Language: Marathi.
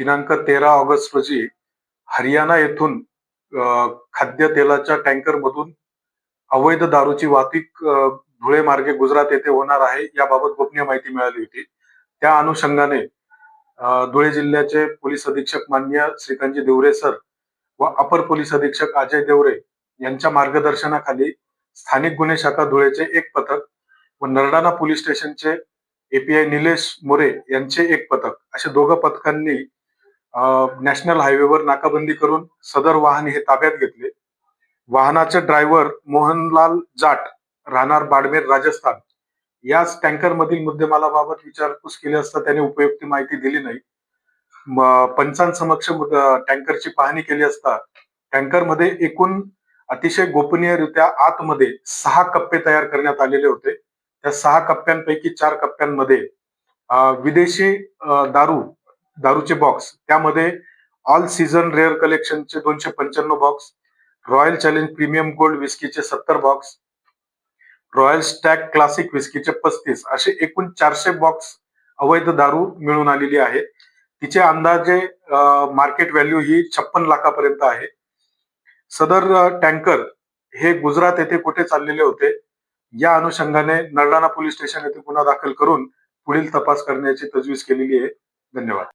दिनांक तेरा ऑगस्ट रोजी हरियाणा येथून अ, खाद्यतेलाच्या टँकर मधून अवैध दारूची वाहतूक धुळे मार्गे गुजरात येथे होणार आहे याबाबत गोपनीय माहिती मिळाली होती. त्या अनुषंगाने धुळे जिल्ह्याचे पोलीस अधीक्षक मान्य श्रीकांतजी देवरे सर व अपर पोलीस अधीक्षक अजय देवरे यांच्या मार्गदर्शनाखाली स्थानिक गुन्हे शाखा धुळेचे एक पथक व नरडाणा पोलीस स्टेशनचे एपीआय निलेश मोरे यांचे एक पथक अशा दोघं पथकांनी नॅशनल हायवेवर नाकाबंदी करून सदर वाहन हे ताब्यात घेतले. वाहनाचे ड्रायव्हर मोहनलाल जाट राहणार बाडमेर राजस्थान. याच टँकर मधील मुद्देमालाबाबत विचारपूस केली असता त्याने उपयुक्त माहिती दिली नाही. पंचांसमक्ष टँकरची पाहणी केली असता टँकरमध्ये एकूण अतिशय गोपनीयरित्या आतमध्ये सहा कप्पे तयार करण्यात आलेले होते. त्या सहा कप्प्यांपैकी चार कप्प्यांमध्ये विदेशी दारू दारूचे बॉक्स त्यामध्ये ऑल सीझन रेअर कलेक्शनचे दोनशे पंच्याण्णव box Royal Challenge Premium Gold विस्कीचे सत्तर बॉक्स रॉयल स्टॅक क्लासिक विस्कीचे पस्तीस. असे एकूण चारशे बॉक्स अवैध दारू मिळून आलेली आहे. तिचे अंदाजे मार्केट व्हॅल्यू ही छप्पन लाखापर्यंत आहे. सदर टँकर हे गुजरात येथे कुठे चाललेले होते? या अनुषंगाने नरडाणा पोलीस स्टेशन येथे गुन्हा दाखल करून पुढील तपास करण्याची तजवीज केलेली आहे. धन्यवाद.